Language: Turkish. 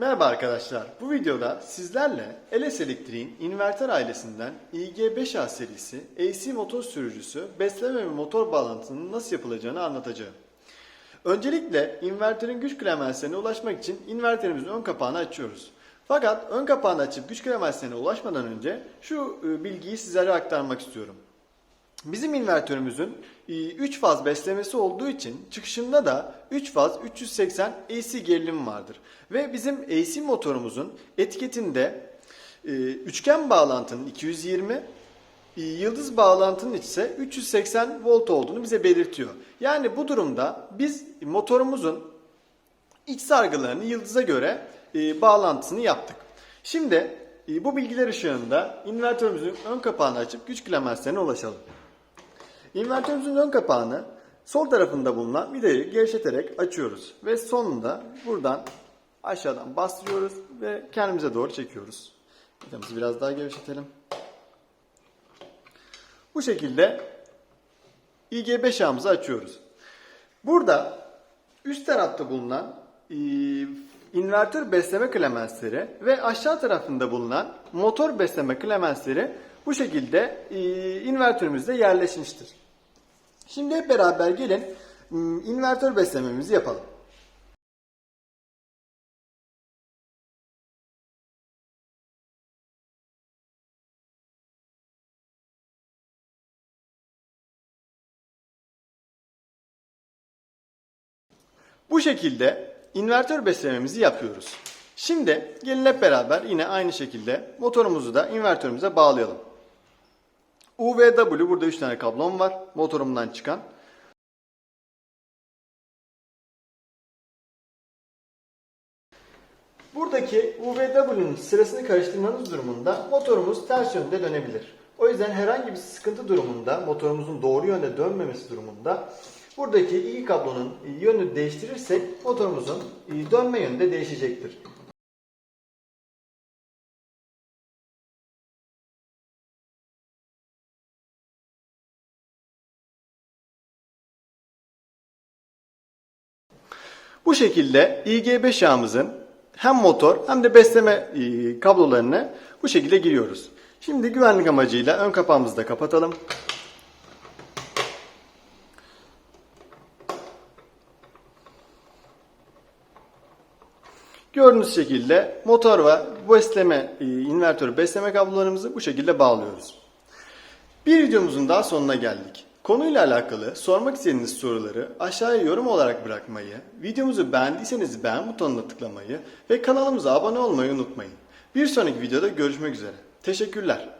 Merhaba arkadaşlar. Bu videoda sizlerle LS Elektriğin inverter ailesinden IG5A serisi AC motor sürücüsü besleme ve motor bağlantısının nasıl yapılacağını anlatacağım. Öncelikle inverterin güç klemenslerine ulaşmak için inverterimizin ön kapağını açıyoruz. Fakat ön kapağını açıp güç klemenslerine ulaşmadan önce şu e, bilgiyi sizlere aktarmak istiyorum. Bizim invertörümüzün 3 faz beslemesi olduğu için çıkışında da 3 faz 380 AC gerilim vardır. Ve bizim AC motorumuzun etiketinde e, üçgen bağlantının 220, e, yıldız bağlantının ise 380 volt olduğunu bize belirtiyor. Yani bu durumda biz motorumuzun iç sargılarını yıldıza göre e, bağlantısını yaptık. Şimdi e, bu bilgiler ışığında invertörümüzün ön kapağını açıp güç klemenslerine ulaşalım. İnvertörümüzün ön kapağını sol tarafında bulunan vidayı gevşeterek açıyoruz. Ve sonunda buradan aşağıdan bastırıyoruz ve kendimize doğru çekiyoruz. Vidamızı biraz daha gevşetelim. Bu şekilde IG5 ağımızı açıyoruz. Burada üst tarafta bulunan e, invertör besleme klemensleri ve aşağı tarafında bulunan motor besleme klemensleri bu şekilde e, invertörümüzde yerleşmiştir. Şimdi hep beraber gelin m, invertör beslememizi yapalım. Bu şekilde invertör beslememizi yapıyoruz. Şimdi gelin hep beraber yine aynı şekilde motorumuzu da invertörümüze bağlayalım. UVW burada 3 tane kablom var motorumdan çıkan. Buradaki UVW'nin sırasını karıştırmanız durumunda motorumuz ters yönde dönebilir. O yüzden herhangi bir sıkıntı durumunda motorumuzun doğru yönde dönmemesi durumunda buradaki iki kablonun yönünü değiştirirsek motorumuzun dönme yönü de değişecektir. Bu şekilde IG5 yağımızın hem motor hem de besleme e, kablolarını bu şekilde giriyoruz. Şimdi güvenlik amacıyla ön kapağımızı da kapatalım. Gördüğünüz şekilde motor ve besleme, e, invertörü besleme kablolarımızı bu şekilde bağlıyoruz. Bir videomuzun daha sonuna geldik. Konuyla alakalı sormak istediğiniz soruları aşağıya yorum olarak bırakmayı, videomuzu beğendiyseniz beğen butonuna tıklamayı ve kanalımıza abone olmayı unutmayın. Bir sonraki videoda görüşmek üzere. Teşekkürler.